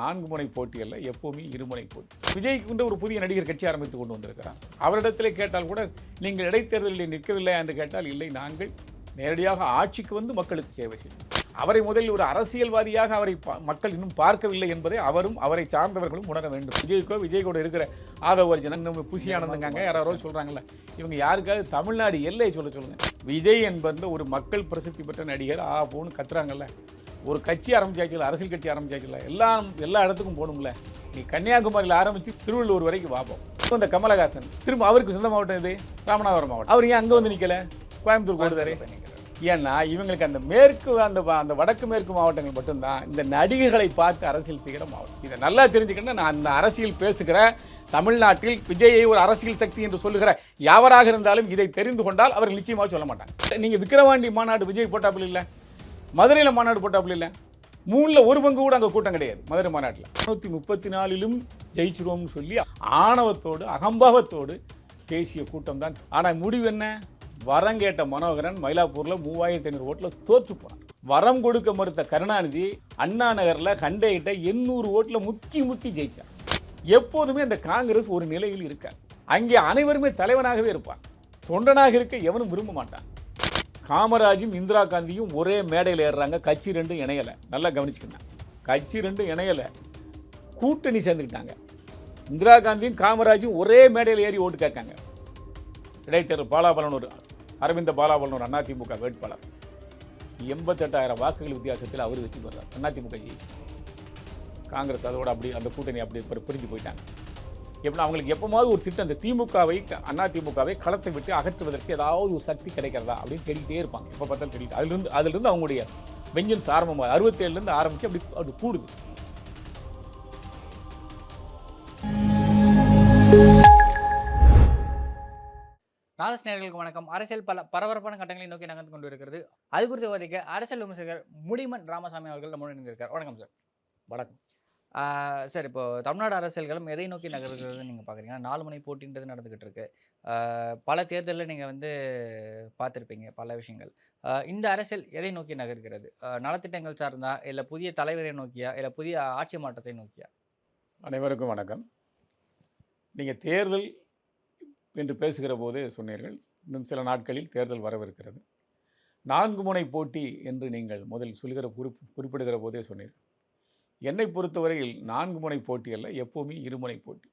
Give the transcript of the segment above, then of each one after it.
நான்கு முனை போட்டி அல்ல எப்போவுமே இருமுனை போட்டி. விஜய் கொண்டு ஒரு புதிய நடிகர் கட்சி ஆரம்பித்து கொண்டு வந்திருக்கிறார் அவரிடத்திலே கேட்டால் கூட நீங்கள் இடைத்தேர்தலில் நிற்கவில்லை என்று கேட்டால் இல்லை நாங்கள் நேரடியாக ஆட்சிக்கு வந்து மக்களுக்கு சேவை செய்யும் அவரை முதலில் ஒரு அரசியல்வாதியாக அவரை மக்கள் இன்னும் பார்க்கவில்லை என்பதை அவரும் அவரை சார்ந்தவர்களும் உணர வேண்டும். விஜய்க்கோ விஜய் கூட இருக்கிற ஆதவ அர்ஜுனன் நம்ம புஷி ஆனந்தங்காங்க யாரோ சொல்கிறாங்கல்ல இவங்க யாருக்காவது தமிழ்நாடு எல்லையை சொல்ல சொல்லுங்க. விஜய் என்பது ஒரு மக்கள் பிரசித்தி பெற்ற நடிகர் ஆ போன்னு கத்துறாங்கல்ல. ஒரு கட்சி ஆரம்பிச்சாச்சுல அரசியல் கட்சி ஆரம்பிச்சாச்சுல எல்லாம் எல்லா இடத்துக்கும் போகணும்ல. நீ கன்னியாகுமரியில் ஆரம்பித்து திருவள்ளூர் வரைக்கும் பார்ப்போம் இப்போ இந்த கமலஹாசன் திரும்ப அவருக்கு சொந்த மாவட்டம் இது ராமநாதபுரம் மாவட்டம். அவர் ஏன் அங்கே வந்து நிற்கல கோயம்புத்தூர் கொடுத்தாரு ஏன்னா இவங்களுக்கு அந்த மேற்கு அந்த அந்த வடக்கு மேற்கு மாவட்டங்கள் மட்டும்தான் இந்த நடிகர்களை பார்த்து அரசியல் செய்கிற மாவட்டம். இதை நல்லா தெரிஞ்சுக்கணும் நான் அந்த அரசியல் பேசுகிற தமிழ்நாட்டில் விஜயை ஒரு அரசியல் சக்தி என்று சொல்லுகிற யாவராக இருந்தாலும் இதை தெரிந்து கொண்டால் அவர்கள் நிச்சயமாக சொல்ல மாட்டாங்க. நீங்கள் விக்கிரவாண்டி மாநாடு விஜய் போட்டாப்புல இல்லை? மதுரையில் மாநாடு போட்டாப்புல இல்லை. மூணில் ஒரு பங்கு கூட அங்கே கூட்டம் கிடையாது. மதுரை மாநாட்டில். நூற்றி முப்பத்தி நாலிலும் ஜெயிச்சிருவோம்னு சொல்லி ஆணவத்தோடு அகம்பாவத்தோடு பேசிய கூட்டம் தான். ஆனால் முடிவு என்ன? வரம் கேட்ட மனோகரன் மயிலாப்பூரில் மூவாயிரத்தி ஐநூறு ஓட்டில் தோற்று போனார் வரம் கொடுக்க மறுத்த கருணாநிதி அண்ணா நகரில் கண்டையிட்ட எண்ணூறு ஓட்டில் முக்கி முக்கி ஜெயித்தார் எப்போதுமே அந்த காங்கிரஸ் ஒரு நிலையில் இருக்கார். அங்கே அனைவருமே தலைவனாகவே இருப்பான் தொண்டனாக இருக்க எவனும் விரும்ப மாட்டான். காமராஜும் இந்திரா காந்தியும் ஒரே மேடையில் ஏறுறாங்க. கட்சி ரெண்டும் இணையலை. நல்லா கவனிச்சுக்கணும் கட்சி ரெண்டும் இணையலை. கூட்டணி சேர்ந்துக்கிட்டாங்க. இந்திரா காந்தியும் காமராஜும் ஒரே மேடையில் ஏறி ஓட்டு கேட்காங்க. இடைத்தேர்தல் பாலாபலனூர் அரவிந்த பாலாபலனூர் அதிமுக வேட்பாளர். எண்பத்தெட்டாயிரம் வாக்குகள் வித்தியாசத்தில் அவர் வெற்றி பெறார் அதிமுக ஜெயிச்சு. காங்கிரஸ் அதோட அப்படி அந்த கூட்டணி அப்படி பிரிஞ்சு போயிட்டாங்க. எப்படின்னா அவங்களுக்கு எப்போமாவது ஒரு திட்டம் இந்த திமுகவை அண்ணா திமுகவை களத்தை விட்டு அகற்றுவதற்கு ஏதாவது ஒரு சக்தி கிடைக்கிறதா அப்படின்னு தேடிட்டே இருப்பாங்க. எப்போ பார்த்தாலும் தேடிட்டு அதிலிருந்து அதிலிருந்து அவங்களுடைய வெஞ்சன்ஸ் ஆரம்பமாக அறுபத்தேழுலேருந்து ஆரம்பித்து அப்படி அப்படி கூடுது. நேயர்களுக்கு வணக்கம். அரசியல் பல பரபரப்பான கட்டங்களை நோக்கி நகர்ந்து கொண்டு இருக்கிறது. அது குறித்து விவாதிக்க அரசியல் விமர்சகர் முடிமன் ராமசாமி அவர்கள் நம்முடன் இணைந்திருக்கார் வணக்கம் சார். வணக்கம். சார். இப்போ தமிழ்நாடு அரசியல்களும் எதை நோக்கி நகர்கிறதுன்னு நீங்கள் பார்க்குறீங்கன்னா நாலு மணி போட்டின்றது நடந்துக்கிட்டு இருக்கு. பல தேர்தலில் நீங்கள் வந்து பார்த்துருப்பீங்க பல விஷயங்கள். இந்த அரசியல் எதை நோக்கி நகர்கிறது? நலத்திட்டங்கள் சார்ந்தா இல்லை புதிய தலைவரை நோக்கியா இல்லை புதிய ஆட்சி மாற்றத்தை நோக்கியா? அனைவருக்கும் வணக்கம். நீங்கள் தேர்தல் என்று பேசுகிற போது சொன்னீர்கள். இன்னும் சில நாட்களில் தேர்தல் வரவிருக்கிறது. நான்கு முனை போட்டி என்று நீங்கள் முதல் சொல்கிற குறிப்பிடுகிற போதே சொன்னீர்கள். என்னை பொறுத்தவரையில் நான்கு முனை போட்டி அல்ல எப்போவுமே இருமுனை போட்டி.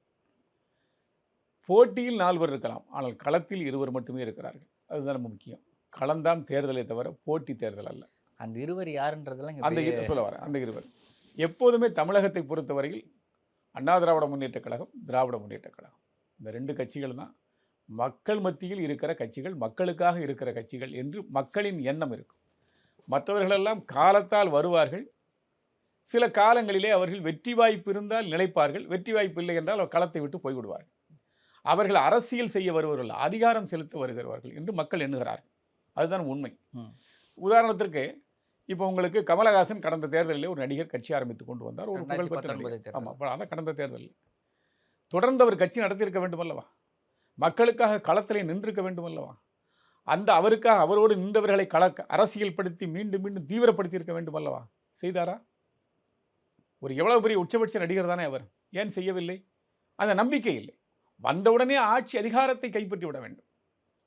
போட்டியில் நால்வர் இருக்கலாம் ஆனால் களத்தில் இருவர் மட்டுமே இருக்கிறார்கள். அதுதான் ரொம்ப முக்கியம். களம்தான் தேர்தலை தவிர போட்டி தேர்தல் அல்ல. அந்த இருவர் யாருன்றதெல்லாம் அந்த சொல்ல வரேன் அந்த இருவர். எப்போதுமே தமிழகத்தை பொறுத்தவரையில் அண்ணா திராவிட முன்னேற்றக் கழகம் திராவிட முன்னேற்றக் கழகம். இந்த ரெண்டு கட்சிகள் தான் மக்கள் மத்தியில் இருக்கிற கட்சிகள் மக்களுக்காக இருக்கிற கட்சிகள் என்று மக்களின் எண்ணம் இருக்கும். மற்றவர்களெல்லாம் காலத்தால் வருவார்கள் சில காலங்களிலே அவர்கள் வெற்றி வாய்ப்பு இருந்தால் நிலைப்பார்கள். வெற்றி வாய்ப்பு இல்லை என்றால் அவர் களத்தை விட்டு போய்விடுவார்கள். அவர்கள் அரசியல் செய்ய வருபவர்கள் அதிகாரம் செலுத்த வருகிறவர்கள் என்று மக்கள் எண்ணுகிறார்கள். அதுதான் உண்மை. உதாரணத்திற்கு இப்போ உங்களுக்கு கமலஹாசன் கடந்த தேர்தலில் ஒரு நடிகர் கட்சி ஆரம்பித்து கொண்டு வந்தார். ஒரு புகழ்பெற்ற. ஆமாம் அதான் கடந்த தேர்தலில். தொடர்ந்து அவர் கட்சி நடத்தியிருக்க வேண்டும் அல்லவா? மக்களுக்காக களத்திலே நின்றிருக்க வேண்டும் அல்லவா? அந்த அவருக்காக அவரோடு நின்றவர்களை கள அரசியல்படுத்தி மீண்டும் மீண்டும் தீவிரப்படுத்தி இருக்க வேண்டும் அல்லவா? செய்தாரா? ஒரு எவ்வளோ பெரிய உச்சபட்ச நடிகர் தானே அவர். ஏன் செய்யவில்லை? அந்த நம்பிக்கை இல்லை. வந்தவுடனே ஆட்சி அதிகாரத்தை கைப்பற்றி விட வேண்டும்.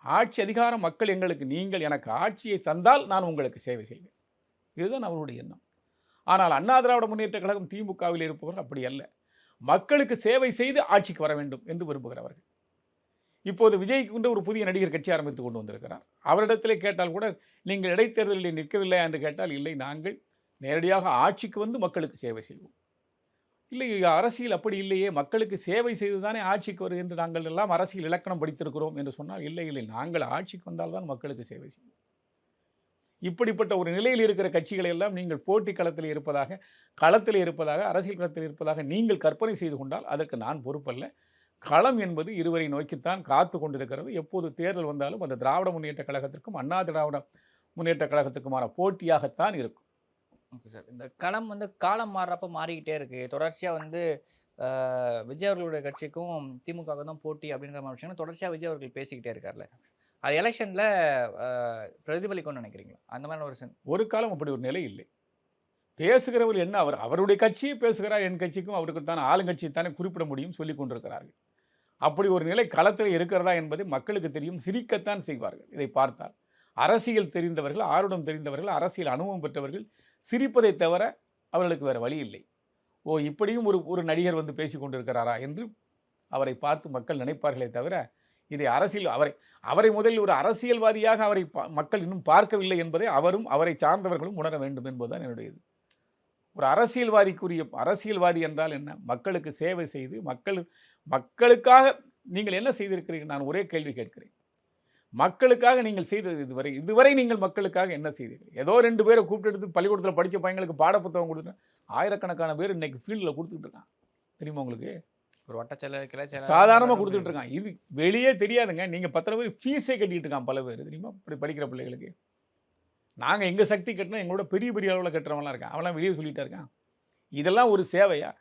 ஆட்சி அதிகாரம் மக்கள் எங்களுக்கு நீங்கள் எனக்கு ஆட்சியை தந்தால் நான் உங்களுக்கு சேவை செய்வேன். இதுதான் அவருடைய எண்ணம். ஆனால் அண்ணா திராவிட முன்னேற்ற கழகம் திமுகவில் இருப்பவர்கள் அப்படி அல்ல. மக்களுக்கு சேவை செய்து ஆட்சிக்கு வர வேண்டும் என்று விரும்புகிறவர்கள். இப்போது விஜய் கொண்டு ஒரு புதிய நடிகர் கட்சி ஆரம்பித்து கொண்டு வந்திருக்கிறார். அவரிடத்திலே கேட்டால் கூட நீங்கள் இடைத்தேர்தலில் நிற்கவில்லை என்று கேட்டால் இல்லை நாங்கள் நேரடியாக ஆட்சிக்கு வந்து மக்களுக்கு சேவை செய்வோம். இல்லை அரசியல் அப்படி இல்லையே மக்களுக்கு சேவை செய்து தானே ஆட்சிக்கு வருகின்ற நாங்கள் எல்லாம் அரசியல் இலக்கணம் படித்திருக்கிறோம் என்று சொன்னால் இல்லை இல்லை நாங்கள் ஆட்சிக்கு வந்தால்தான் மக்களுக்கு சேவை செய்வோம். இப்படிப்பட்ட ஒரு நிலையில் இருக்கிற கட்சிகளை எல்லாம் நீங்கள் போட்டி களத்தில் இருப்பதாக களத்தில் இருப்பதாக அரசியல் களத்தில் இருப்பதாக நீங்கள் கற்பனை செய்து கொண்டால் அதற்கு நான் பொறுப்பல்ல. களம் என்பது இருவரை நோக்கித்தான் காத்து கொண்டிருக்கிறது. எப்போது தேர்தல் வந்தாலும் அந்த திராவிட முன்னேற்ற கழகத்திற்கும் அண்ணா திராவிட முன்னேற்ற கழகத்துக்குமான போட்டியாகத்தான் இருக்கும். Okay sir. இந்த களம் வந்து காலம் மாறுறப்ப மாறிக்கிட்டே இருக்குது தொடர்ச்சியாக வந்து விஜய் அவர்களுடைய கட்சிக்கும் திமுக தான் போட்டி அப்படின்ற மாதிரி விஷயம் தொடர்ச்சியாக விஜய் அவர்கள் பேசிக்கிட்டே இருக்கார்ல அது எலெக்ஷனில் பிரதிபலிக்கும்னு நினைக்கிறீங்களா? அந்த மாதிரி ஒரு சென் ஒரு காலம் அப்படி ஒரு நிலை இல்லை. பேசுகிறவர் என்ன அவர் அவருடைய கட்சியை பேசுகிறார் என் கட்சிக்கும் அவருக்கு தான் ஆளுங்கட்சியை தானே குறிப்பிட முடியும் சொல்லி கொண்டிருக்கிறார்கள். அப்படி ஒரு நிலை களத்தில் இருக்கிறதா என்பதை மக்களுக்கு தெரியும் சிரிக்கத்தான் செய்வார்கள். இதை பார்த்தால். அரசியல் தெரிந்தவர்கள் ஆருடம் தெரிந்தவர்கள் அரசியல் அனுபவம் பெற்றவர்கள் சிரிப்பதை தவிர அவர்களுக்கு வேறு வழி இல்லை. ஓ இப்படியும் ஒரு ஒரு நடிகர் வந்து பேசி கொண்டிருக்கிறாரா என்று அவரை பார்த்து மக்கள் நினைப்பார்களே தவிர இதை அரசியல் அவரை அவரை முதலில் ஒரு அரசியல்வாதியாக அவரை மக்கள் இன்னும் பார்க்கவில்லை என்பதை அவரும் அவரை சார்ந்தவர்களும் உணர வேண்டும் என்பதுதான் என்னுடையது. ஒரு அரசியல்வாதிக்குரிய அரசியல்வாதி என்றால் என்ன? மக்களுக்கு சேவை செய்து மக்கள் மக்களுக்காக நீங்கள் என்ன செய்திருக்கிறீர்கள்? நான் ஒரே கேள்வி கேட்கிறேன். மக்களுக்காக நீங்கள் செய்தது இதுவரை. இதுவரை நீங்கள் மக்களுக்காக என்ன செய்தீர்கள்? ஏதோ ரெண்டு பேரை கூப்பிட்டு எடுத்து பள்ளிக்கூடத்தில் படித்த பையங்களுக்கு பாடப்புத்தகம் கொடுத்து ஆயிரக்கணக்கான பேர் இன்னைக்கு ஃபீல்டில் கொடுத்துட்டு இருக்கான் தெரியுமா உங்களுக்கு? ஒரு செயலாளர் சாதாரணமாக கொடுத்துட்டு இருக்கான் இது வெளியே தெரியாதுங்க. நீங்கள் பத்தனை பேர் ஃபீஸே கட்டிட்டு இருக்கான் பல பேர். தெரியுமா? இப்படி படிக்கிற பிள்ளைகளுக்கு. நாங்கள் எங்கள் சக்தி கட்டினா எங்களோட பெரிய பெரிய அளவில் கட்டுறவங்களாம் இருக்கான். அவன்லாம் வெளியே சொல்லிட்டா இருக்கான். இதெல்லாம் ஒரு சேவையா?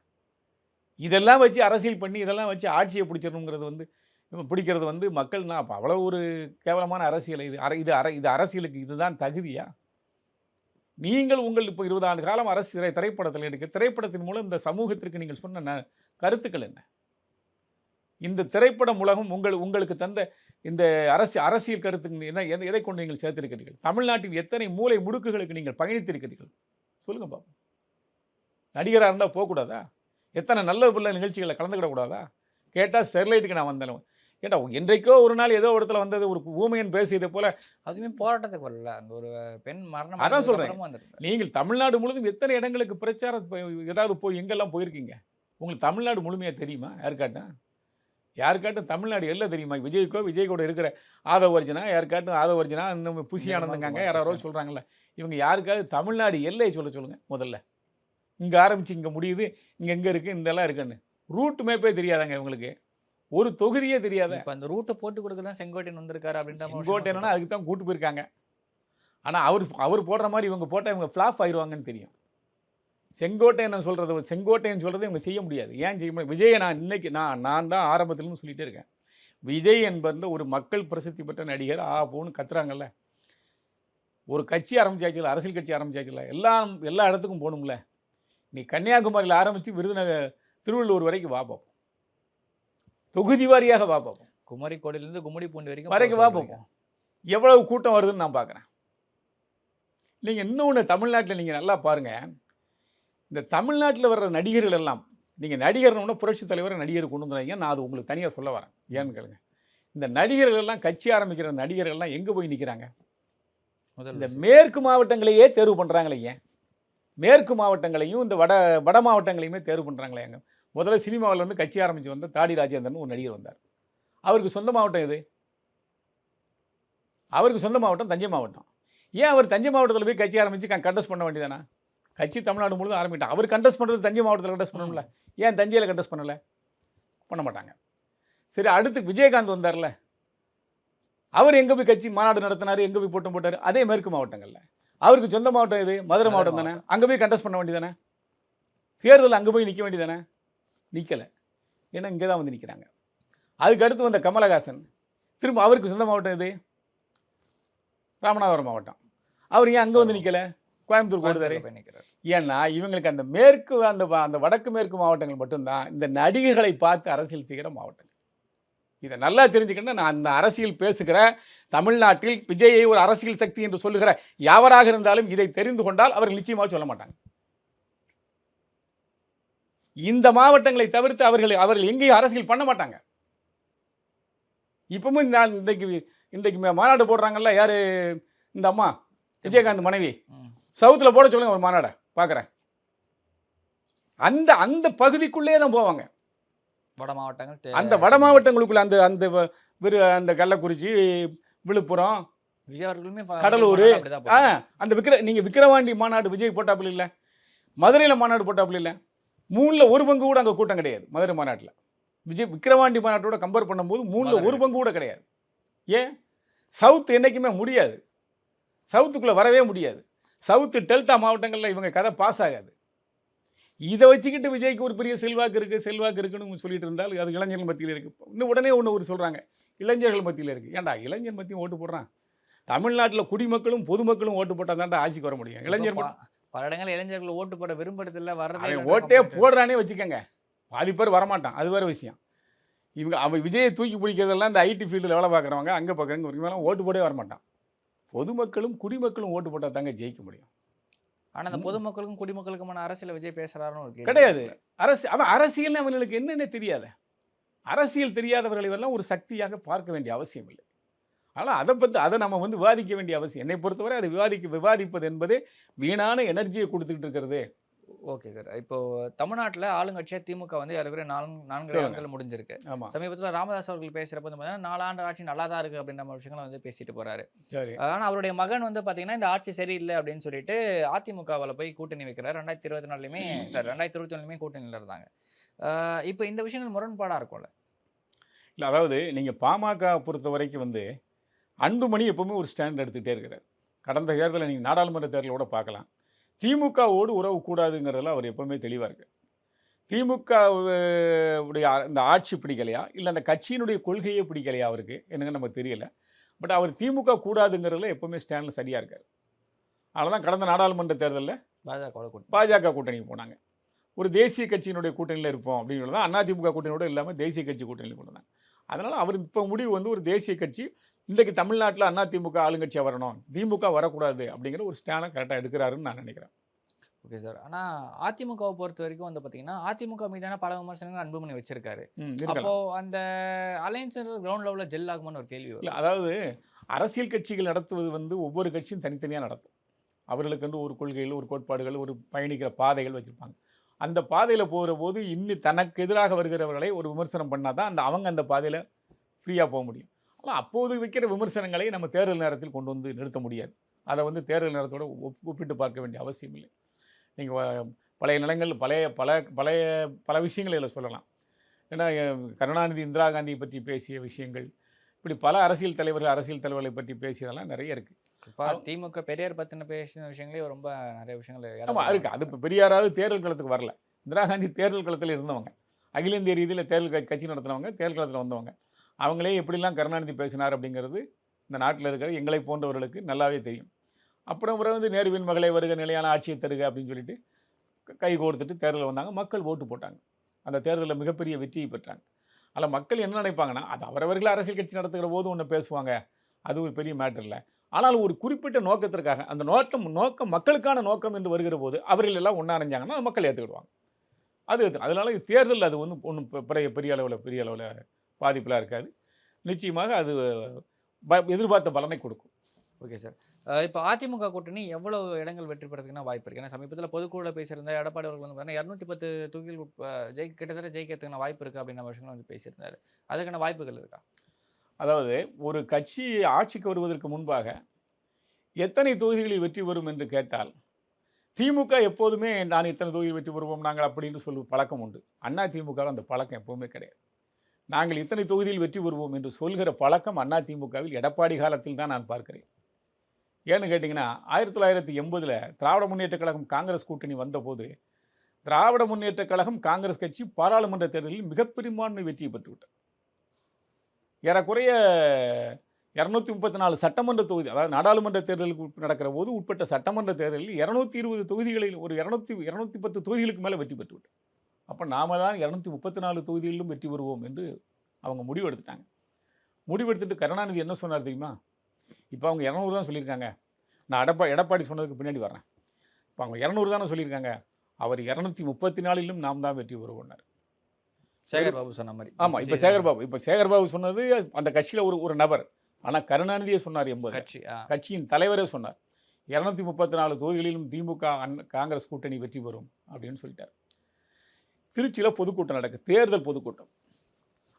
இதெல்லாம் வச்சு அரசியல் பண்ணி இதெல்லாம் வச்சு ஆட்சியை பிடிச்சிடணுங்கிறது வந்து பிடிக்கிறது வந்து மக்கள்னா அப்போ அவ்வளோ ஒரு கேவலமான அரசியல். இது அரை இது அர இது அரசியலுக்கு இதுதான் தகுதியா? நீங்கள் உங்கள் இப்போ இருபது ஆண்டு காலம் அரசு திரை- திரைப்படத்தில் எடுக்க திரைப்படத்தின் மூலம் இந்த சமூகத்திற்கு நீங்கள் சொன்ன கருத்துக்கள் என்ன? இந்த திரைப்படம் உலகம் உங்கள் உங்களுக்கு தந்த இந்த அரசு அரசியல் கருத்து என்ன எதை- எதை கொண்டு நீங்கள் சேர்த்திருக்கிறீர்கள்? தமிழ்நாட்டில் எத்தனை மூலை முடுக்குகளுக்கு நீங்கள் பயணித்திருக்கிறீர்கள்? சொல்லுங்க பாப்போம். நடிகராக இருந்தால் போகக்கூடாதா? எத்தனை நல்ல பிள்ளை நிகழ்ச்சிகளில் கலந்துக்கிடக்கூடாதா? கேட்டால் ஸ்டெர்லைட்டுக்கு நான் வந்தேன். ஏட்டா என்றைக்கோ ஒரு நாள் ஏதோ இடத்துல வந்தது ஒரு ஊமையன் பேசியதை போல அதுவுமே போராட்டத்துக்கு வரல. அந்த ஒரு பெண் மரணம் அதான் வந்திருக்கு. நீங்கள் தமிழ்நாடு முழுதும் எத்தனை இடங்களுக்கு பிரச்சாரம் போய் ஏதாவது போய் எங்கெல்லாம் போயிருக்கீங்க? உங்களுக்கு தமிழ்நாடு முழுமையாக தெரியுமா? யாருக்காட்டும்? யாருக்காட்டும் தமிழ்நாடு எல்லாம் தெரியுமா? விஜய்க்கோ விஜய் கூட இருக்கிற ஆதவ வர்ஜனா யாருக்காட்டும் ஆதவ வர்ஜனா இன்னும் புஷி ஆனந்தங்காங்க யாரோ சொல்கிறாங்கல்ல இவங்க யாருக்காவது தமிழ்நாடு எல்லையை சொல்ல சொல்லுங்கள் முதல்ல. இங்கே ஆரம்பிச்சு இங்கே முடியுது இங்கே எங்கே இருக்குது இதெல்லாம் இருக்குன்னு. ரூட் மேப்பே தெரியாதாங்க இவங்களுக்கு. ஒரு தொகுதியே தெரியாத. இப்ப அந்த ரூட்டை போட்டு கொடுக்க தான் செங்கோட்டையன் வந்திருக்காரு அப்படின்ற மாதிரி செங்கோட்டை என்னன்னா அதுக்கு தான் கூட்டு போயிருக்காங்க. ஆனால் அவர் அவர் போடுற மாதிரி இவங்க போட்டால் இவங்க ஃப்ளாப் ஆயிடுவாங்கன்னு தெரியும். செங்கோட்டையன் சொல்கிறது செங்கோட்டையன் சொல்கிறத இவங்க செய்ய முடியாது. ஏன் செய்ய முடியாது? விஜயை நான் இன்னைக்கு நான் நான் தான் ஆரம்பத்திலும் சொல்லிட்டே இருக்கேன். விஜய் என்பது ஒரு மக்கள் பிரசித்தி பெற்ற நடிகர் ஆ போன்னு கத்துறாங்கல்ல. ஒரு கட்சி ஆரம்பிச்சாச்சுல அரசியல் கட்சி ஆரம்பிச்சாச்சுல எல்லாம் எல்லா இடத்துக்கும் போகணும்ல. நீ கன்னியாகுமரியில் ஆரம்பித்து விருதுநகர் திருவள்ளூர் வரைக்கும் வா பார்ப்போம் தொகுதி வாரியாக வா பார்ப்போம். குமரி கோடியிலிருந்து கும்மிடி பூண்டி வரைக்கும் வரைக்கும். பார்ப்போம். எவ்வளவு கூட்டம் வருதுன்னு நான் பார்க்குறேன். நீங்கள் இன்னொன்று தமிழ்நாட்டில் நீங்கள் நல்லா பாருங்கள் இந்த தமிழ்நாட்டில் வர்ற நடிகர்கள் எல்லாம் நீங்கள் நடிகர்னு புரட்சி தலைவர் நடிகர் கொண்டு வந்துறாங்க நான் அது உங்களுக்கு தனியாக சொல்ல வரேன். ஏன்னு கேளுங்க. இந்த நடிகர்கள் எல்லாம் கட்சி ஆரம்பிக்கிற நடிகர்கள் எல்லாம் எங்கே போய் நிற்கிறாங்க இந்த. மேற்கு மாவட்டங்களையே தேர்வு பண்ணுறாங்களே ஏன்? மேற்கு மாவட்டங்களையும் இந்த வட வட மாவட்டங்களையுமே தேர்வு பண்ணுறாங்களே எங்க முதல்ல சினிமாவில் வந்து கட்சி ஆரம்பித்து வந்த தாடி ராஜேந்திரன் ஒரு நடிகர் வந்தார். அவருக்கு சொந்த மாவட்டம் எது? அவருக்கு சொந்த மாவட்டம் தஞ்சை மாவட்டம். ஏன் அவர் தஞ்சை மாவட்டத்தில் போய் கட்சி ஆரம்பித்து கண்டஸ்ட் பண்ண வேண்டியதானா கட்சி தமிழ்நாடு முழுதும் ஆரம்பிட்டான் அவர் கண்டஸ்ட் பண்ணுறது தஞ்சை மாவட்டத்தில் கண்டஸ்ட் பண்ணணும்ல. ஏன் தஞ்சையில் கண்டஸ்ட் பண்ணல? பண்ண மாட்டாங்க. சரி அடுத்து விஜயகாந்த் வந்தார்ல. அவர் எங்கே போய் கட்சி மாநாடு நடத்தினார்? எங்கே போய் போட்டம் போட்டார்? அதே மேற்கு மாவட்டங்களில். அவருக்கு சொந்த மாவட்டம் எது? மதுரை மதுரை மாவட்டம் தானே? அங்கே போய் கண்டஸ்ட் பண்ண வேண்டியதானே தேர்தல் அங்கே போய் நிற்க வேண்டியதானே நிற்கலை ஏன்னா இங்கே தான் வந்து நிற்கிறாங்க அதுக்கு அடுத்து வந்த கமலஹாசன். திரும்ப அவருக்கு சொந்த மாவட்டம் எது? ராமநாதபுரம் மாவட்டம். அவர் ஏன் அங்கே வந்து நிற்கலை கோயம்புத்தூர் கொடுத்தாரு. ஏன்னா இவங்களுக்கு அந்த மேற்கு அந்த அந்த வடக்கு மேற்கு மாவட்டங்கள் மட்டும்தான் இந்த நடிகர்களை பார்த்து அரசியல் செய்கிற மாவட்டங்கள். இதை நல்லா தெரிஞ்சுக்கணும் நான் அந்த அரசியல் பேசுகிற தமிழ்நாட்டில் விஜயை ஒரு அரசியல் சக்தி என்று சொல்லுகிற யாவராக இருந்தாலும் இதை தெரிந்து கொண்டால் அவர்கள் நிச்சயமாக சொல்ல மாட்டாங்க. இந்த மாவட்டங்களை தவிர்த்து அவர்கள் அவர்கள் எங்கேயும் அரசியல் பண்ண மாட்டாங்க. இப்பவும் நான் இன்றைக்கு இன்றைக்கு மாநாடு போடுறாங்கல்ல யாரு? இந்த அம்மா விஜயகாந்த் மனைவி. சவுத்தில் போட சொல்லுங்க ஒரு மாநாடை பார்க்குறேன் அந்த அந்த பகுதிக்குள்ளேயே தான் போவாங்க. வட மாவட்டங்கள் அந்த வட மாவட்டங்களுக்குள்ள அந்த அந்த விரு அந்த கள்ளக்குறிச்சி விழுப்புரம் கடலூர். அந்த விக்கிர நீங்கள் விக்கிரவாண்டி மாநாடு விஜய் போட்டாப்புல இல்லை? மதுரையில் மாநாடு போட்டாப்புல இல்லை? மூணில் ஒரு பங்கு கூட அங்கே கூட்டம் கிடையாது மதுரை மாநாட்டில். விஜய் விக்கிரவாண்டி மாநாட்டோட கம்பேர் பண்ணும்போது மூணில் ஒரு. பங்கு கூட கிடையாது. ஏன்? சவுத் என்றைக்குமே முடியாது. சவுத்துக்குள்ளே வரவே முடியாது. சவுத்து டெல்டா மாவட்டங்களில் இவங்க கதை பாஸ் ஆகாது. இதை வச்சுக்கிட்டு விஜய்க்கு ஒரு பெரிய செல்வாக்கு இருக்குது செல்வாக்கு இருக்குன்னு சொல்லிட்டு இருந்தால் அது இளைஞர்கள் மத்தியில் இருக்குது இன்னும் உடனே ஒன்று ஒரு சொல்கிறாங்க இளைஞர்கள் மத்தியில் இருக்குது ஏன்டா இளைஞர் மத்தியும் ஓட்டு போடுறான்? தமிழ்நாட்டில் குடிமக்களும் பொதுமக்களும் ஓட்டு போட்டால் தான்டா ஆட்சிக்கு வர முடியும். இளைஞர் பல இடங்கள் இளைஞர்கள் ஓட்டு போட விரும்புறதில்ல வர்றதே ஓட்டே. போடுறானே வச்சுக்கோங்க. பாதி பேர் வரமாட்டான். அது வேறு விஷயம். இவங்க அவன் விஜயை தூக்கி பிடிக்கிறதெல்லாம் இந்த ஐடி ஃபீல்டில் வேலை பார்க்குறவங்க அங்கே பார்க்குறவங்க இவங்கெல்லாம் ஓட்டு போடவே வரமாட்டான். பொதுமக்களும் குடிமக்களும் ஓட்டு போட்டால் தாங்க ஜெயிக்க முடியும். ஆனா அந்த பொதுமக்களுக்கும் குடிமக்களுக்குமான அரசியல விஜய் பேசுறாருன்னு ஒரு கிடையாது. அரசு அவன் அரசியல் அவங்களுக்கு என்னென்ன தெரியாத. அரசியல் தெரியாதவர்களை எல்லாம் ஒரு சக்தியாக பார்க்க வேண்டிய அவசியம் இல்லை. ஆனால் அதை பற்றி அதை நம்ம வந்து விவாதிக்க வேண்டிய அவசியம். என்னை பொறுத்தவரை அதை விவாதிக்க விவாதிப்பது என்பது வீணான எனர்ஜியை கொடுத்துக்கிட்டு இருக்கிறது. Okay sir. இப்போ தமிழ்நாட்டுல ஆளுங்கட்சியா திமுக வந்து ஏறக்குறைய நான்கு நான்கு. ஆண்டுகள் முடிஞ்சிருக்கு. சமீபத்துல ராமதாஸ் அவர்கள் பேசுறப்ப வந்து பார்த்தீங்கன்னா நாலாண்டு ஆட்சி நல்லா தான் இருக்கு அப்படின்ற மாதிரி விஷயங்களை வந்து பேசிட்டு போறாரு. சரி. ஆனா அவருடைய மகன் வந்து பாத்தீங்கன்னா இந்த ஆட்சி சரியில்லை அப்படின்னு சொல்லிட்டு அதிமுகவில் போய் கூட்டணி வைக்கிறார். ரெண்டாயிரத்தி இருபத்தி நாலுலையுமே சார் ரெண்டாயிரத்தி இருபத்தி ஒன்றுலையுமே கூட்டணியில் இருந்தாங்க. இப்போ இந்த விஷயங்கள் முரண்பாடா இருக்கும்ல? இல்லை அதாவது நீங்கள் பாமக பொறுத்த வரைக்கும் வந்து அன்புமணி எப்பவுமே ஒரு ஸ்டாண்ட் எடுத்துக்கிட்டே இருக்கிறார். கடந்த தேர்தலில் நீங்கள் நாடாளுமன்ற தேர்தலோட பார்க்கலாம். திமுகவோடு உறவு கூடாதுங்கிறதுல அவர் எப்பவுமே தெளிவாக இருக்கு. திமுக உடைய இந்த ஆட்சி பிடிக்கலையா? இல்லை அந்த கட்சியினுடைய கொள்கையே பிடிக்கலையா அவருக்கு? என்னங்க நமக்கு தெரியல. பட் அவர் திமுக கூடாதுங்கிறதுல எப்பவுமே ஸ்டாண்டில் சரியாக இருக்கார். அதனால தான் கடந்த நாடாளுமன்ற தேர்தலில் பாஜக பாஜக கூட்டணிக்கு போனாங்க. ஒரு தேசிய கட்சியினுடைய கூட்டணியில் இருப்போம் அப்படின்னு தான் அதிமுக கூட்டணியோட இல்லாமல் தேசிய கட்சி கூட்டணியில் கொண்டு அதனால் அவர் இப்போ முடிவு வந்து ஒரு தேசிய கட்சி இன்றைக்கு தமிழ்நாட்டில் அதிமுக ஆளுங்கட்சியாக வரணும். திமுக வரக்கூடாது அப்படிங்கிற ஒரு ஸ்டாண்டை கரெக்டாக எடுக்கிறாருன்னு நான் நினைக்கிறேன். ஓகே சார் ஆனா அதிமுகவை பொறுத்த வரைக்கும் வந்து பாத்தீங்கன்னா அதிமுக மீதான பல விமர்சனங்கள் அன்புமணி வச்சிருக்காரு. அப்போ அந்த அலையன்ஸ் கிரவுண்ட் லெவல்ல ஜெல் ஆகுமான்னு ஒரு கேள்வி இல்லை அதாவது அரசியல் கட்சிகள் நடத்துவது வந்து ஒவ்வொரு கட்சியும் தனித்தனியாக நடத்தும். அவர்களுக்கென்று ஒரு கொள்கைகள் ஒரு கோட்பாடுகள் ஒரு பயணிக்கிற பாதைகள் வச்சுருப்பாங்க. அந்த பாதையில் போகிற போது இன்னும் தனக்கு எதிராக வருகிறவர்களை ஒரு விமர்சனம் பண்ணால் தான் அந்த அவங்க அந்த பாதையில் ஃப்ரீயாக போக முடியும். ஆனால் அப்போது வைக்கிற விமர்சனங்களை நம்ம தேர்தல் நேரத்தில் கொண்டு வந்து நிறுத்த முடியாது. அதை வந்து தேர்தல் நேரத்தோட ஒப்- ஒப்பிட்டு பார்க்க வேண்டிய அவசியம் இல்லை. நீங்கள் பழைய நிலங்கள் பழைய பல பழைய பல விஷயங்களை இதில் சொல்லலாம். ஏன்னா கருணாநிதி இந்திரா காந்தியை பற்றி பேசிய விஷயங்கள் இப்படி பல அரசியல் தலைவர்கள் அரசியல் தலைவர்களை பற்றி பேசியதெல்லாம் நிறைய இருக்குது இப்போ திமுக பெரியார் பத்தின பேசின விஷயங்களே ரொம்ப நிறைய விஷயங்கள் ஆமாம் இருக்குது அது இப்போ பெரியாராவது தேர்தல் களத்துக்கு வரல. இந்திரா காந்தி தேர்தல் களத்தில் இருந்தவங்க. அகில இந்திய ரீதியில் தேர்தல் கட்சி- கட்சி நடத்தினவங்க தேர்தல் களத்தில் வந்தவங்க. அவங்களே எப்படிலாம் கருணாநிதி பேசினார் அப்படிங்கிறது இந்த நாட்டில் இருக்கிற எங்களை போன்றவர்களுக்கு நல்லாவே தெரியும். அப்புறம் பிறகு வந்து நேருவின் மகளை வருக நிலையான ஆட்சியை தருக அப்படின்னு சொல்லிட்டு க- கை கோர்த்துட்டு தேர்தல் வந்தாங்க. மக்கள் ஓட்டு போட்டாங்க. அந்த தேர்தலில் மிகப்பெரிய வெற்றியை பெற்றாங்க. அதில் மக்கள் என்ன நினைப்பாங்கன்னா அது அவரவர்கள் அரசியல் கட்சி நடத்துகிற போது ஒன்று பேசுவாங்க. அது ஒரு பெரிய மேட்டர் இல்லை. ஆனால் ஒரு குறிப்பிட்ட நோக்கத்திற்காக அந்த நோக்கம் நோக்கம் மக்களுக்கான நோக்கம் என்று வருகிற போது அவர்கள் எல்லாம் ஒன்றா அணைஞ்சாங்கன்னா மக்கள் ஏற்றுக்கிடுவாங்க அது அதனால் அதனால தேர்தல் அது வந்து ஒன்றும் பெரிய பெரிய அளவில் பெரிய அளவில் பாதிப்பெலாம் இருக்காது. நிச்சயமாக அது ப- எதிர்பார்த்த பலனை கொடுக்கும். Okay sir. இப்போ அதிமுக கூட்டணி எவ்வளவு இடங்கள் வெற்றி பெறதுக்குன்னா வாய்ப்பு இருக்கு? ஏன்னா சமீபத்தில் பொதுக்குழுல பேசியிருந்த எடப்பாடி அவர்கள் வந்து பார்த்தீங்கன்னா இரநூத்தி பத்து தொகுதிகள் உட்ப- ஜெயி கிட்டத்தட்ட ஜெயிக்கிறதுக்கான வாய்ப்பு இருக்கு அப்படின்ற விஷயங்கள் வந்து பேசியிருந்தாரு. அதுக்கான வாய்ப்புகள் இருக்கா? அதாவது ஒரு கட்சி ஆட்சிக்கு வருவதற்கு முன்பாக எத்தனை தொகுதிகளில் வெற்றி பெறும் என்று கேட்டால் திமுக எப்போதுமே நான் இத்தனை தொகுதியில் வெற்றி பெறுவோம் நாங்கள் அப்படின்னு சொல்லும் பழக்கம் உண்டு. அண்ணா திமுக அந்த பழக்கம் எப்பவுமே கிடையாது. நாங்கள் இத்தனை தொகுதியில் வெற்றி பெறுவோம் என்று சொல்கிற பழக்கம் அண்ணா திமுகவில் எடப்பாடி காலத்தில் தான் நான் பார்க்கிறேன். ஏன்னு கேட்டிங்கன்னா ஆயிரத்தி தொள்ளாயிரத்தி எண்பதில் திராவிட முன்னேற்றக் கழகம் காங்கிரஸ் கூட்டணி வந்தபோது திராவிட முன்னேற்றக் கழகம் காங்கிரஸ் கட்சி பாராளுமன்ற தேர்தலில் மிகப்பெரும்பான்மை வெற்றியை பெற்றுவிட்டது. ஏறக்குறைய இரநூத்தி முப்பத்தி நாலு சட்டமன்ற தொகுதி அதாவது நாடாளுமன்ற தேர்தலுக்கு நடக்கிற போது உட்பட்ட சட்டமன்ற தேர்தலில் இரநூத்தி இருபது தொகுதிகளில் ஒரு இரநூத்தி இரநூத்தி பத்து தொகுதிகளுக்கு மேலே வெற்றி பெற்றுவிட்டோம் அப்போ நாம தான் இரநூத்தி முப்பத்தி நாலு தொகுதிகளிலும் வெற்றி பெறுவோம் என்று அவங்க முடிவு எடுத்துட்டாங்க முடிவெடுத்துட்டு கருணாநிதி என்ன சொன்னார் தெரியுமா? இப்போ அவங்க இரநூறு தான் சொல்லியிருக்காங்க. நான் எடப்பா எடப்பாடி சொன்னதுக்கு பின்னாடி வரேன் இப்போ அவங்க இரநூறு தானே சொல்லியிருக்காங்க. அவர் இரநூத்தி முப்பத்தி நாலிலும் நாம் தான் வெற்றி பெறுவோம்னார். சேகர் பாபு சொன்ன மாதிரி. ஆமாம் இப்போ சேகர்பாபு இப்போ சேகர்பாபு சொன்னது அந்த கட்சியில் ஒரு ஒரு நபர். ஆனால் கருணாநிதியே சொன்னார் எண்பது. கட்சி. கட்சியின் தலைவரே சொன்னார். இரநூத்தி முப்பத்தி நாலு தொகுதிகளிலும் திமுக அன் காங்கிரஸ் கூட்டணி வெற்றி பெறும் அப்படின்னு சொல்லிட்டார். திருச்சியில் பொதுக்கூட்டம் நடக்குது. தேர்தல் பொதுக்கூட்டம்.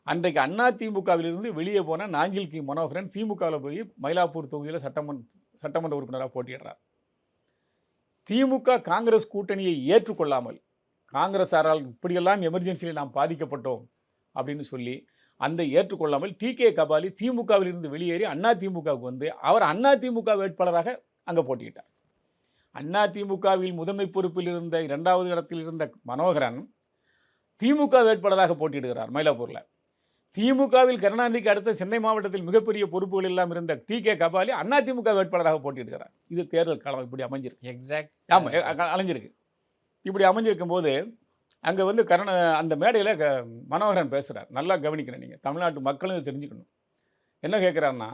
அன்றைக்கு அண்ணா திமுகவிலிருந்து வெளியே போன நாஞ்சில் கி. மனோகரன் திமுகவில் போய் மயிலாப்பூர் தொகுதியில் சட்டமன்ற சட்டமன்ற உறுப்பினராக போட்டியிடுறார். திமுக காங்கிரஸ் கூட்டணியை ஏற்றுக்கொள்ளாமல் காங்கிரஸாரால் இப்படியெல்லாம் எமர்ஜென்சியில் நாம் பாதிக்கப்பட்டோம் அப்படின்னு சொல்லி அந்த ஏற்றுக்கொள்ளாமல் டி. கே. கபாலி திமுகவிலிருந்து வெளியேறி அண்ணா திமுகவுக்கு வந்து அவர் அண்ணா திமுக வேட்பாளராக அங்கே போட்டியிட்டார். அண்ணா திமுகவில் முதன்மை பொறுப்பில் இருந்த இரண்டாவது இடத்தில் இருந்த மனோகரன் திமுக வேட்பாளராக போட்டியிடுகிறார் மயிலாப்பூரில். திமுகவில் கருணாநிதிக்கு அடுத்த சென்னை மாவட்டத்தில் மிகப்பெரிய பொறுப்புகள் எல்லாம் இருந்த டி கே கபாலி அதிமுக வேட்பாளராக போட்டியிடுகிறார். இது தேர்தல் காலம் இப்படி அமைஞ்சிருக்கு. எக்ஸாக்ட் ஆமாம் அலைஞ்சிருக்கு. இப்படி அமைஞ்சிருக்கும் போது அங்கே வந்து கருண அந்த மேடையில் க மனோகரன் பேசுகிறார் நல்லா கவனிக்கணும் நீங்கள் தமிழ்நாட்டு மக்களும் தெரிஞ்சுக்கணும். என்ன கேட்குறாருன்னா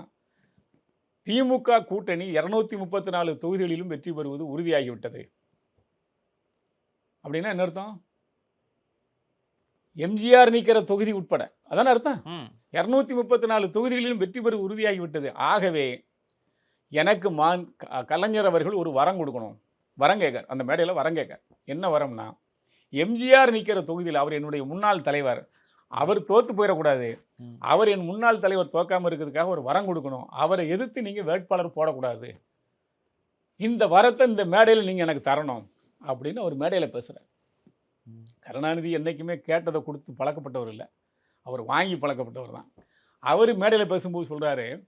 திமுக கூட்டணி இரநூத்தி முப்பத்தி நாலு தொகுதிகளிலும் வெற்றி பெறுவது உறுதியாகிவிட்டது. அப்படின்னா என்ன அர்த்தம்? எம்ஜிஆர் நிற்கிற தொகுதி உட்பட. அதான அர்த்தம்? ம். இரநூத்தி முப்பத்தி நாலு தொகுதிகளிலும் வெற்றி பெற உறுதியாகிவிட்டது ஆகவே எனக்கு க- கலைஞர் அவர்கள் ஒரு வரம் கொடுக்கணும். வரம் கேட்கார் அந்த மேடையில் வரம் கேட்கார் என்ன வரம்னா எம்ஜிஆர் நிற்கிற தொகுதியில் அவர் என்னுடைய முன்னாள் தலைவர். அவர் தோற்று போயிடக்கூடாது. ம். அவர் என் முன்னாள் தலைவர் தோக்காமல் இருக்கிறதுக்காக ஒரு வரம் கொடுக்கணும். அவரை எதிர்த்து நீங்கள் வேட்பாளர் போடக்கூடாது. இந்த வரத்தை இந்த மேடையில் நீங்கள் எனக்கு தரணும். அப்படின்னு ஒரு மேடையில் பேசுகிறார் ம். கருணாநிதி என்றைக்குமே கேட்டதை கொடுத்து பழக்கப்பட்டவர் இல்லை. அவர் வாங்கி பழக்கப்பட்டவர் தான். அவர் மேடையில் பேசும்போது சொல்கிறாரு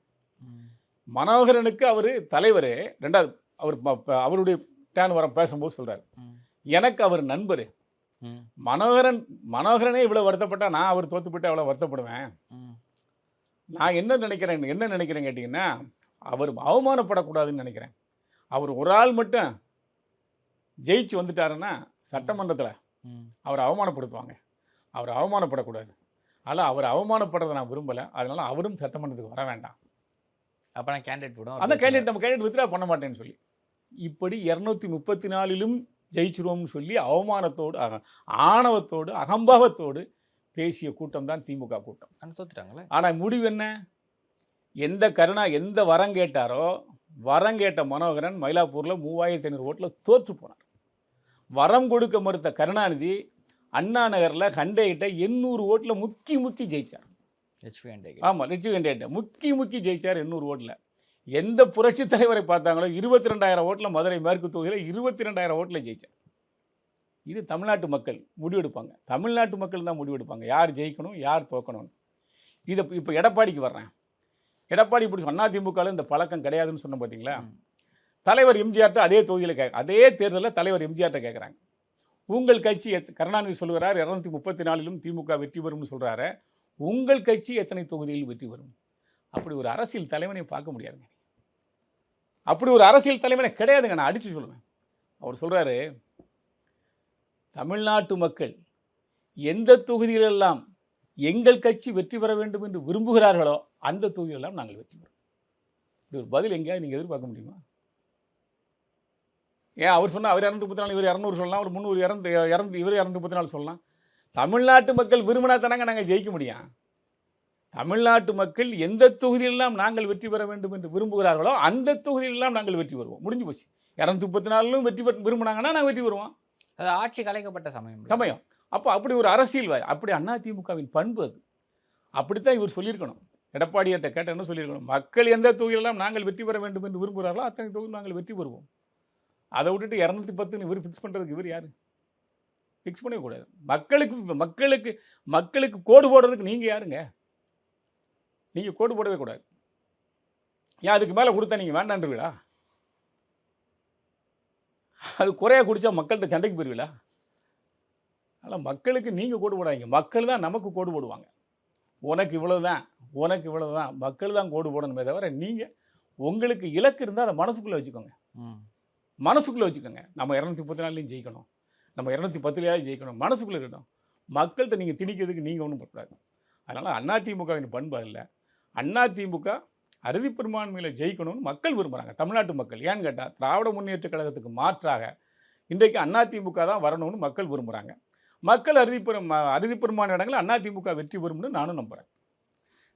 மனோகரனுக்கு அவர் தலைவர். ரெண்டாவது அவர் ப- ப- அவருடைய டேன் வர பேசும்போது சொல்கிறார் எனக்கு அவர் நண்பர். மனோகரன் மனோகரனே இவ்வளோ வருத்தப்பட்டால் நான் அவர் தோற்று போட்டு அவ்வளோ வருத்தப்படுவேன்? நான் என்ன நினைக்கிறேன் என்ன நினைக்கிறேன் கேட்டிங்கன்னா அவர் அவமானப்படக்கூடாதுன்னு நினைக்கிறேன். அவர் ஒரு ஆள் மட்டும் ஜெயிச்சு வந்துட்டாருன்னா சட்டமன்றத்தில் அவரை அவமானப்படுத்துவாங்க. அவர் அவமானப்படக்கூடாது. ஆனால் அவர் அவமானப்படுறதை நான் விரும்பலை. அதனால அவரும் சட்டமன்றத்துக்கு வர வேண்டாம். அப்ப நான் கேண்டிடேட் போடும் அந்த கேண்டிடேட் நம்ம கேண்டிடேட் வித்ரா பண்ண மாட்டேன்னு சொல்லி. இப்படி இரநூத்தி முப்பத்தி நாலிலும் ஜெயிச்சிருவோம்னு சொல்லி அவமானத்தோடு ஆணவத்தோடு அகம்பாவத்தோடு பேசிய கூட்டம் தான் திமுக கூட்டம். ஆனா தோத்துட்டாங்களே? ஆனால் முடிவு என்ன? எந்த கருணா எந்த வரம் கேட்டாரோ வரம் கேட்ட மனோகரன் மயிலாப்பூரில் மூவாயிரத்தி ஐநூறு ஓட்டில் தோற்று போனார் வரம் கொடுக்க மறுத்த கருணாநிதி அண்ணா நகரில் ஹண்டேகிட்ட எண்ணூறு ஓட்டில் முக்கி முக்கி ஜெயிச்சார். ஹெச்பி அண்ட் ஆமாம் ரிச்சு கண்டேட்ட முக்கி முக்கி ஜெயிச்சார் எண்ணூறு ஓட்டில். எந்த புரட்சி தலைவரை பார்த்தாங்களோ இருபத்தி ரெண்டாயிரம் ஓட்டில் மதுரை மேற்கு தொகுதியில் இருபத்தி ரெண்டாயிரம் ஓட்டில் ஜெயிச்சார். இது தமிழ்நாட்டு மக்கள் முடிவெடுப்பாங்க. தமிழ்நாட்டு மக்கள் தான் முடிவெடுப்பாங்க. யார் ஜெயிக்கணும் யார் தோக்கணும்னு. இதை இப்போ எடப்பாடிக்கு வர்றேன். எடப்பாடி இப்படி சொன்னா திமுகவில் இந்த பழக்கம் கிடையாதுன்னு சொன்ன பார்த்தீங்களா. தலைவர் எம்ஜிஆர்ட்ட அதே தொகுதியில் கே அதே தேர்தலில் தலைவர் எம்ஜிஆர்ட்ட கேட்குறாங்க உங்கள் கட்சி எத் கருணாநிதி சொல்கிறார் இரநூத்தி முப்பத்தி நாலிலும் திமுக வெற்றி பெறும்னு சொல்கிறாரு உங்கள் கட்சி எத்தனை தொகுதியில் வெற்றி பெறும்? அப்படி ஒரு அரசியல் தலைவனை பார்க்க முடியாதுங்க. அப்படி ஒரு அரசியல் தலைவனை கிடையாதுங்க. நான் அடித்து சொல்லுவேன். அவர் சொல்கிறாரு தமிழ்நாட்டு மக்கள் எந்த தொகுதியிலெல்லாம் எங்கள் கட்சி வெற்றி பெற வேண்டும் என்று விரும்புகிறார்களோ அந்த தொகுதியிலெல்லாம் நாங்கள் வெற்றி பெறுவோம் இப்படி ஒரு பதில் எங்கேயாவது நீங்கள் எதிர்பார்க்க முடியுமா? ஏன் அவர் சொன்னால் அவர் இரநூத்தி முப்பத்தி நாலு இவர் இரநூறு சொல்லலாம். அவர் முந்நூறு இறந்து இறந்து இவர் இரநூத்தி முப்பத்தி நாலு சொல்லலாம். தமிழ்நாட்டு மக்கள் விரும்பினா தானங்க நாங்கள் ஜெயிக்க முடியும். தமிழ்நாட்டு மக்கள் எந்த தொகுதியிலெல்லாம் நாங்கள் வெற்றி பெற வேண்டும் என்று விரும்புகிறார்களோ அந்த தொகுதியிலெல்லாம் நாங்கள் வெற்றி பெறுவோம். முடிஞ்சு போச்சு. இரநூத்தி முப்பத்தி நாலுலும் வெற்றி பெற்று விரும்பினாங்கன்னா நாங்கள் வெற்றி பெறுவோம். அது ஆட்சி கலைக்கப்பட்ட சமயம். சமயம். அப்போ அப்படி ஒரு அரசியல் வா- அப்படி அதிமுகவின் பண்பு அது. அப்படித்தான் இவர் சொல்லியிருக்கணும். எடப்பாடியார்ட்ட கேட்ட என்ன சொல்லியிருக்கணும். மக்கள் எந்த தொகுதியிலெல்லாம் நாங்கள் வெற்றி பெற வேண்டும் என்று விரும்புகிறார்களோ அத்தனை தொகுதியில் நாங்கள் வெற்றி பெறுவோம். அதை விட்டுட்டு இரநூத்தி பத்துன்னு இவர் ஃபிக்ஸ் பண்ணுறதுக்கு இவர் யார்? ஃபிக்ஸ் பண்ணக்கூடாது மக்களுக்கு மக்களுக்கு மக்களுக்கு கோடு போடுறதுக்கு நீங்கள் யாருங்க? நீங்கள் கோடு போடவே கூடாது. ஏன் அதுக்கு மேலே கொடுத்தா நீங்கள் வேண்டான்றீங்களா? அது குறையா குடித்தா மக்கள்கிட்ட சண்டைக்கு போயிருவீங்களா? அதனால் மக்களுக்கு நீங்கள் கோடு போடாதீங்க. மக்கள் தான் நமக்கு கோடு போடுவாங்க. உனக்கு இவ்வளோ தான் உனக்கு இவ்வளோ தான் மக்கள் தான் கோடு போடணுமே தவிர நீங்கள் உங்களுக்கு இலக்கு இருந்தால் அதை மனசுக்குள்ளே வச்சுக்கோங்க. ம். மனசுக்குள்ளே வச்சுக்கோங்க. நம்ம இரநூத்தி முப்பத்தி நாலுலையும் ஜெயிக்கணும். நம்ம இரநூத்தி பத்துலையாவது ஜெயிக்கணும். மனசுக்குள்ளே இருக்கட்டும். மக்கள்கிட்ட நீங்கள் திணிக்கிறதுக்கு நீங்கள் ஒன்றும் பண்ணக்கூடாது. அதனால் அதிமுகவின் பண்பு அண்ணா அதிமுக அறுதி பெரும்பான்மையில் ஜெயிக்கணும்னு மக்கள் விரும்புகிறாங்க தமிழ்நாட்டு மக்கள். ஏன்னு கேட்டால் திராவிட முன்னேற்ற கழகத்துக்கு மாற்றாக இன்றைக்கு அதிமுக தான் வரணும்னு மக்கள் விரும்புகிறாங்க மக்கள் அறுதி பெரும் அறுதி பெரும்பான்மை இடங்களில் அதிமுக வெற்றி பெறும்னு நானும் நம்புகிறேன்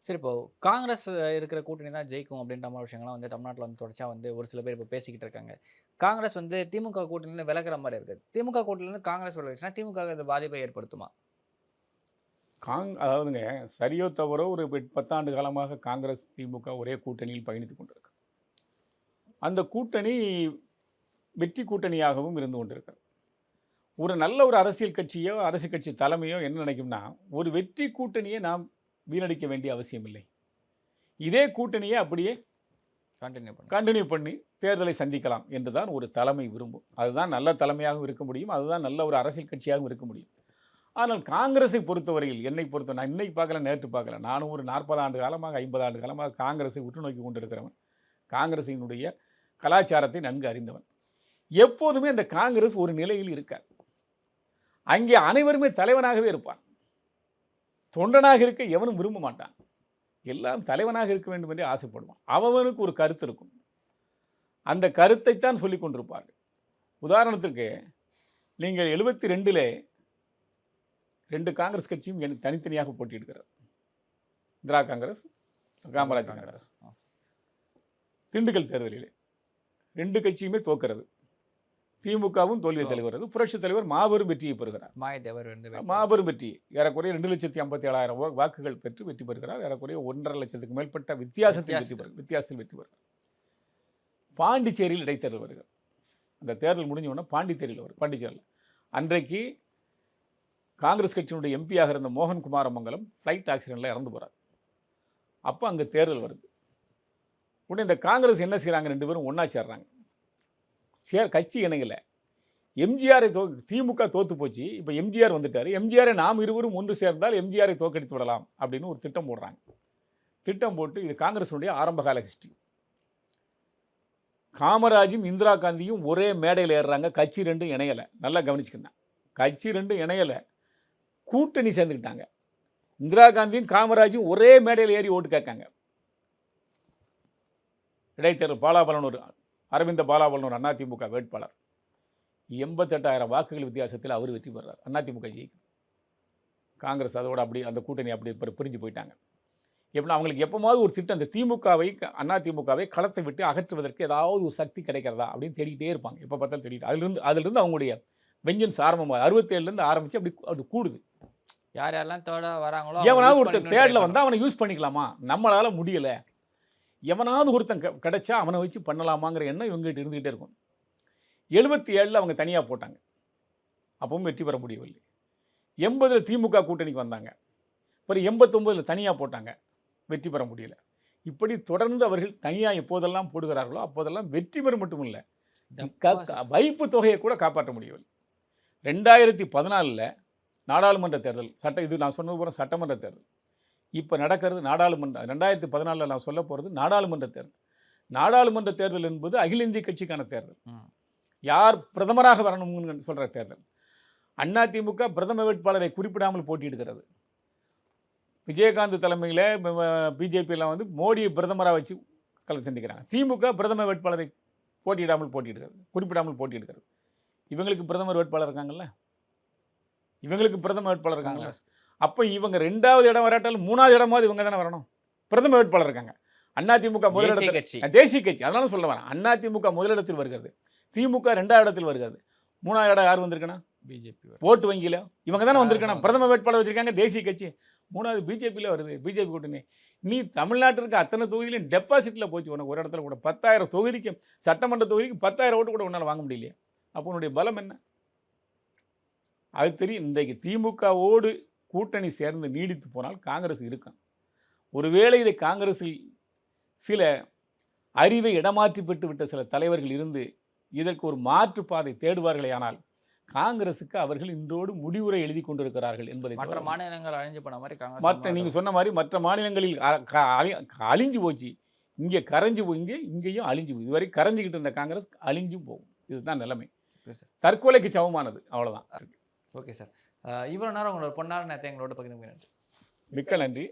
சரி இப்போ காங்கிரஸ் இருக்கிற கூட்டணி தான் ஜெயிக்கும் அப்படின்ற மாதிரி விஷயங்கள்லாம் வந்து தமிழ்நாட்டில் வந்து தொடர்ச்சியா வந்து ஒரு சில பேர் இப்போ பேசிக்கிட்டு இருக்காங்க. காங்கிரஸ் வந்து திமுக கூட்டணியிலேருந்து விலகுற மாதிரி இருக்குது திமுக கூட்டணியிலேருந்து காங்கிரஸ் விலகிச்சுன்னா திமுக அது பாதிப்பை ஏற்படுத்துமா? காங் அதாவதுங்க சரியோ தவறோ ஒரு பத்தாண்டு காலமாக காங்கிரஸ் திமுக ஒரே கூட்டணியில் பயணித்து கொண்டிருக்கு. அந்த கூட்டணி வெற்றி கூட்டணியாகவும் இருந்து கொண்டிருக்கு. ஒரு நல்ல ஒரு அரசியல் கட்சியோ அரசியல் கட்சி தலைமையோ என்ன நினைக்கும்னா ஒரு வெற்றி கூட்டணியை நாம் வீணடிக்க வேண்டிய அவசியம் இல்லை இதே கூட்டணியை அப்படியே கண்டினியூ பண்ணுங்க கண்டினியூ பண்ணி தேர்தலை சந்திக்கலாம் என்று தான் ஒரு தலைமை விரும்பும். அதுதான் நல்ல தலைமையாகவும் இருக்க முடியும். அதுதான் நல்ல ஒரு அரசியல் கட்சியாகவும் இருக்க முடியும். ஆனால் காங்கிரஸை பொறுத்தவரையில் என்னை பொறுத்த நான் இன்னைக்கு பார்க்கல நேற்று பார்க்கல. நானும் ஒரு நாற்பது ஆண்டு காலமாக ஐம்பது ஆண்டு காலமாக காங்கிரஸை உற்று நோக்கி கொண்டிருக்கிறவன். காங்கிரஸினுடைய கலாச்சாரத்தை நன்கு அறிந்தவன். எப்போதுமே அந்த காங்கிரஸ் ஒரு நிலையில் இருக்காது. அங்கே அனைவருமே தலைவனாகவே இருப்பான். தொண்டனாக இருக்க எவனும் விரும்ப மாட்டான். எல்லாம் தலைவனாக இருக்க வேண்டும் என்று ஆசைப்படுவான். அவனுக்கு ஒரு கருத்து இருக்கும். அந்த கருத்தைத்தான் சொல்லி கொண்டிருப்பார்கள். உதாரணத்திற்கு நீங்கள் எழுபத்தி ரெண்டில் ரெண்டு காங்கிரஸ் கட்சியும் என் தனித்தனியாக போட்டியிடுகிறது இந்திரா காங்கிரஸ் காமராஜ் காங்கிரஸ். திண்டுக்கல் தேர்தலில் ரெண்டு கட்சியுமே தோக்கிறது திமுகவும் தோல்வியை தலைவரது புரட்சித் தலைவர் மாபெரும் வெற்றியை பெறுகிறார். வெற்றி. மாபெரும் வெற்றி. ஏறக்குறைய ரெண்டு லட்சத்தி ஐம்பத்தி ஏழாயிரம் வாக்குகள் பெற்று வெற்றி பெறுகிறார். ஏறக்குறைய ஒன்றரை லட்சத்துக்கு மேற்பட்ட வித்தியாசத்தில் வெற்றி பெறு வித்தியாசத்தில் வெற்றி பெறுகிறார். பாண்டிச்சேரியில் இடைத்தேர்தல் வருகிறது. அந்த தேர்தல் முடிஞ்ச உடனே பாண்டிச்சேரியில் வரும் பாண்டிச்சேரியில். அன்றைக்கு காங்கிரஸ் கட்சியினுடைய எம்பியாக இருந்த மோகன் குமாரமங்கலம் ஃப்ளைட் ஆக்சிடெண்ட்டில் இறந்து போகிறார் அப்போ அங்கே தேர்தல் வருது. உடனே இந்த காங்கிரஸ் என்ன செய்கிறாங்க ரெண்டு பேரும் ஒன்றா சேர்றாங்க. சேர் கட்சி இணையலை. எம்ஜிஆரை தோ திமுக தோற்று போச்சு. இப்போ எம்ஜிஆர் வந்துட்டார். எம்ஜிஆரை நாம் இருவரும் ஒன்று சேர்ந்தால் எம்ஜிஆரை தோக்கடித்து விடலாம் அப்படின்னு ஒரு திட்டம் போடுறாங்க. திட்டம் போட்டு இது காங்கிரஸுடைய ஆரம்பகால ஹிஸ்ட்ரி காமராஜும் இந்திரா காந்தியும் ஒரே மேடையில் ஏறுறாங்க. கட்சி ரெண்டும் இணையலை. நல்லா கவனிச்சுக்கணும் கட்சி ரெண்டும் இணையலை. கூட்டணி சேர்ந்துக்கிட்டாங்க. இந்திரா காந்தியும் காமராஜும் ஒரே மேடையில் ஏறி ஓட்டு கேட்காங்க. இடைத்தேர்தல் பாலாபலன் ஒரு அரவிந்த பாலாபலன் ஒரு அதிமுக வேட்பாளர். எண்பத்தெட்டாயிரம் வாக்குகள் வித்தியாசத்தில் அவர் வெற்றி பெறார். அதிமுக ஜெயிக்கும் காங்கிரஸ் அதோட அப்படி அந்த கூட்டணி அப்படி பிரி- பிரிஞ்சு போயிட்டாங்க. எப்படின்னா அவங்களுக்கு எப்போமாவது ஒரு திட்டம் அந்த திமுகவை அதிமுகவை களத்தை விட்டு அகற்றுவதற்கு ஏதாவது ஒரு சக்தி கிடைக்கிறதா அப்படின்னு தேடிக்கிட்டே இருப்பாங்க. எப்போ பார்த்தாலும் தேடிட்டு அதிலிருந்து அதிலிருந்து அவங்களுடைய வெஞ்சன்ஸ் ஆரம்பமாக அறுபத்தேழுலேருந்து ஆரம்பித்து அப்படி அது கூடுது. யார் யாரெல்லாம் தேர்டா வராங்களோ எவனாவது தேர்டில் try வந்தால் அவனை யூஸ் பண்ணிக்கலாமா? நம்மளால் முடியலை. எவனாவது ஒருத்தன் கெ- கிடைச்சா அவனை வச்சு பண்ணலாமாங்கிற எண்ணம் இவங்ககிட்ட இருந்துகிட்டே இருக்கும். எழுபத்தி ஏழில் அவங்க தனியாக போட்டாங்க. அப்பவும் வெற்றி பெற முடியவில்லை. எண்பதில் திமுக கூட்டணிக்கு வந்தாங்க. அப்புறம் எண்பத்தொம்போதில் தனியாக போட்டாங்க. வெற்றி பெற முடியல. இப்படி தொடர்ந்து அவர்கள் தனியாக எப்போதெல்லாம் போடுகிறார்களோ அப்போதெல்லாம் வெற்றி பெற மட்டும் இல்லை டப்பா வைப்பு தொகையை கூட காப்பாற்ற முடியவில்லை. ரெண்டாயிரத்தி பதினாலில் நாடாளுமன்ற தேர்தல் சட்ட இது நான் சொன்னது போல சட்டமன்ற தேர்தல். இப்போ நடக்கிறது நாடாளுமன்ற ரெண்டாயிரத்தி பதினாலில் நான் சொல்ல போகிறது நாடாளுமன்ற தேர்தல். நாடாளுமன்ற தேர்தல் என்பது அகில இந்திய கட்சிக்கான தேர்தல். யார் பிரதமராக வரணும்னு சொல்கிற தேர்தல். அதிமுக பிரதம வேட்பாளரை குறிப்பிடாமல் போட்டியிடுகிறது. விஜயகாந்த் தலைமையில் பிஜேபியெல்லாம் வந்து மோடியை பிரதமராக வச்சு கலை சந்திக்கிறாங்க. திமுக பிரதம வேட்பாளரை போட்டியிடாமல் போட்டியிடுகிறது குறிப்பிடாமல் போட்டியிடுகிறது. இவங்களுக்கு பிரதமர் வேட்பாளர் இருக்காங்கல்ல? இவங்களுக்கு பிரதம வேட்பாளர் காங்கிரஸ். அப்போ இவங்க ரெண்டாவது இடம் வராட்டாலும் மூணாவது இடமாவது இவங்க தானே வரணும்? பிரதம வேட்பாளர் இருக்காங்க. அதிமுக தேசிய முதலிடத்தில் கட்சி. தேசிய கட்சி. அதனால சொல்ல வரேன். அதிமுக முதலிடத்தில் வருகிறது. திமுக ரெண்டாவது இடத்தில் வருகிறது. மூணாவது இடம் யார் வந்திருக்கணும் பிஜேபி ஓட்டு வங்கியில். இவங்க தானே வந்திருக்கணும். பிரதம வேட்பாளர் வச்சிருக்காங்க தேசிய கட்சி. மூணாவது பிஜேபியில் வருது. பிஜேபி கூட்டணி. நீ தமிழ்நாட்டிற்கு அத்தனை தொகுதியிலும் டெபாசிட்டில் போச்சு உனக்கு. ஒரு இடத்துல கூட பத்தாயிரம் தொகுதிக்கு சட்டமன்ற தொகுதிக்கு பத்தாயிரம் ஓட்டு கூட உன்னால் வாங்க முடியலையே. அப்போ உன்னுடைய பலம் என்ன? அது தெரியும். இன்றைக்கு திமுகவோடு கூட்டணி சேர்ந்து நீடித்து போனால் காங்கிரஸ் இருக்கும் ஒருவேளை இதை காங்கிரஸில் சில அறிவை இடமாற்றி பெற்று விட்ட சில தலைவர்கள் இருந்து இதற்கு ஒரு மாற்று பாதை தேடுவார்களேயானால் காங்கிரசுக்கு அவர்கள் இன்றோடு முடிவுரை எழுதி கொண்டிருக்கிறார்கள் என்பதை மற்ற மாநிலங்கள் அழிஞ்சு போன மாதிரி காங்கிரஸ் மற்ற நீங்கள் சொன்ன மாதிரி மற்ற மாநிலங்களில் அழிஞ்சு போச்சு. இங்கே கரைஞ்சு போய் இங்கே இங்கேயும் அழிஞ்சு போய். இதுவரை கரைஞ்சிக்கிட்டு இருந்த காங்கிரஸ் அழிஞ்சும் போகும். இதுதான் நிலைமை. தற்கொலைக்கு சமமானது. அவ்வளவுதான். Okay sir. இவ்வளோ நேரம் உங்களோட பொன்னார நேரத்தை எங்களோட பகிர்ந்து நன்றி மிக்க நன்றி.